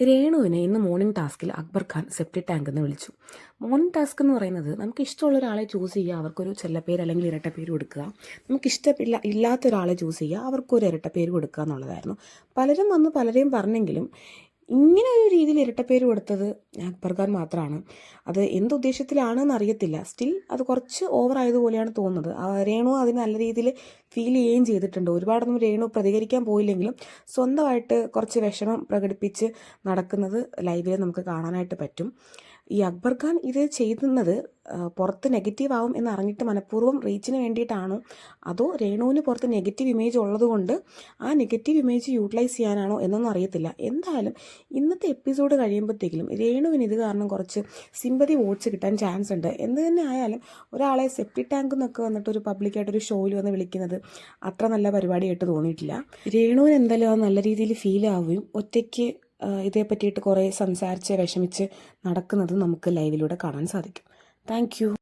രേണുവിനെ ഇന്ന് മോർണിംഗ് ടാസ്കിൽ അക്ബർ ഖാൻ സെപ്റ്റി ടാങ്ക് എന്ന് വിളിച്ചു. മോർണിംഗ് ടാസ്ക് എന്ന് പറയുന്നത് നമുക്ക് ഇഷ്ടമുള്ള ഒരാളെ ചൂസ് ചെയ്യുക അവർക്കൊരു ചെല്ലപ്പേര് അല്ലെങ്കിൽ ഇരട്ടപ്പേര് കൊടുക്കുക. നമുക്ക് ഇഷ്ടമില്ല ഇല്ലാത്ത ഒരാളെ ചൂസ് ചെയ്യുക അവർക്കൊരു ഇരട്ടപ്പേര് കൊടുക്കുക എന്നുള്ളതായിരുന്നു. പലരും വന്ന് പലരെയും പറഞ്ഞെങ്കിലും ഇങ്ങനെ ഒരു രീതിയിൽ ഇരട്ടപ്പേര് കൊടുത്തത് അക്ബർ ഖാൻ മാത്രമാണ് അത് എന്ത് ഉദ്ദേശത്തിലാണെന്ന് അറിയത്തില്ല സ്റ്റിൽ അത് കുറച്ച് ഓവർ ആയതുപോലെയാണ് തോന്നുന്നത്. രേണു അതിന് നല്ല രീതിയിൽ ഫീൽ ചെയ്യുകയും ചെയ്തിട്ടുണ്ട്. ഒരുപാടൊന്നും രേണു പ്രതികരിക്കാൻ പോയില്ലെങ്കിലും സ്വന്തമായിട്ട് കുറച്ച് വിഷമം പ്രകടിപ്പിച്ച് നടക്കുന്നത് ലൈവിൽ നമുക്ക് കാണാനായിട്ട് പറ്റും. ഈ അക്ബർ ഖാൻ ഇത് ചെയ്യുന്നത് പുറത്ത് നെഗറ്റീവ് ആവും എന്ന് അറിഞ്ഞിട്ട് മനഃപൂർവം റീച്ചിന് വേണ്ടിയിട്ടാണോ? അതോ രേണുവിന് പുറത്ത് നെഗറ്റീവ് ഇമേജ് ഉള്ളതുകൊണ്ട് ആ നെഗറ്റീവ് ഇമേജ് യൂട്ടിലൈസ് ചെയ്യാനാണോ എന്നൊന്നും അറിയത്തില്ല. എന്തായാലും ഇന്നത്തെ എപ്പിസോഡ് കഴിയുമ്പോഴത്തേക്കും രേണുവിന് ഇത് കാരണം കുറച്ച് സിമ്പതി വോട്ട്സ് കിട്ടാൻ ചാൻസ് ഉണ്ട്. എന്ത് തന്നെ ആയാലും ഒരാളെ സെപ്റ്റി ടാങ്ക് എന്നൊക്കെ വന്നിട്ട് ഒരു പബ്ലിക്കായിട്ട് ഒരു ഷോയിൽ വന്ന് വിളിക്കുന്നത് അത്ര നല്ല പരിപാടിയായിട്ട് തോന്നിയിട്ടില്ല. രേണുവിന് എന്തായാലും നല്ല രീതിയിൽ ഫീൽ ആവുകയും ഒറ്റയ്ക്ക് ഇതേ പറ്റിയിട്ട് കുറേ സംസാരിച്ച് വിഷമിച്ച് നടക്കുന്നത് നമുക്ക് ലൈവിലൂടെ കാണാൻ സാധിക്കും. Thank you.